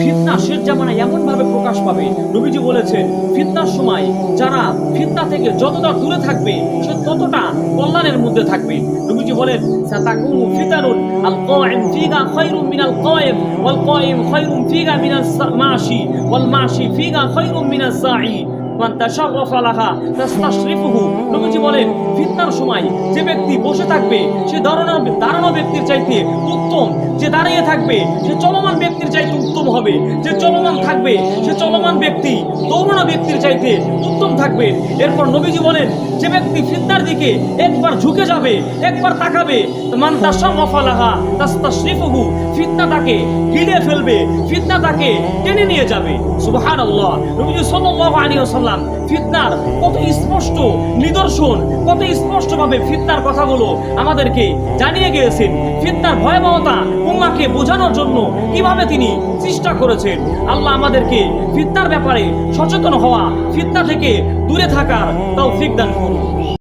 ফিতনা শেষ জামানায় এমন ভাবে প্রকাশ পাবে। নবীজি বলেছেন, ফিতনার সময় যারা ফিতনা থেকে যতটা দূরে থাকবে, সে ততটা কল্যাণের মধ্যে থাকবে। নবীজি বলেন সাতাকুনু ফিতানুন আল কায়েম ফিগা খায়রুম মিনাল কায়েম ওয়াল কায়েম খায়রুম ফিগা মিনাস মাশি ওয়াল মাশি ফিগা খায়রুম মান তাস্তাশরিফুহু। নবীজি বলেন, ফিতনার সময় যে ব্যক্তি বসে থাকবে, সে দাঁড়ানো ব্যক্তির চাইতে উত্তম, যে দাঁড়িয়ে থাকবে, সে চলমান উত্তম হবে। যে চলমান থাকবে, সে চলমান ব্যক্তি দৌড়ানো ব্যক্তির চাইতে উত্তম থাকবে। এরপর নবীজি বলেন যে ব্যক্তি ফিতনার দিকে একবার ঝুঁকে যাবে, একবার তাকাবে, মান তার তাশাররাফা লাহা তাস্তাশরিফুহু, ফিতনা তাকে গিলে ফেলবে, ফিতনা তাকে টেনে নিয়ে যাবে। সুবহানাল্লাহ। নবীজি সাল্লাল্লাহু আলাইহি ওয়াসাল্লাম ফিতনার কত স্পষ্ট নিদর্শন, কত স্পষ্টভাবে ফিতনার কথাগুলো আমাদেরকে জানিয়ে গিয়েছেন। ফিতনার ভয়াবহতা উম্মাকে বোঝানোর জন্য কীভাবে তিনি চেষ্টা করেছেন। আল্লাহ আমাদেরকে ফিতনার ব্যাপারে সচেতন হওয়া, ফিতনা থেকে দূরে থাকার তাও দান করুন।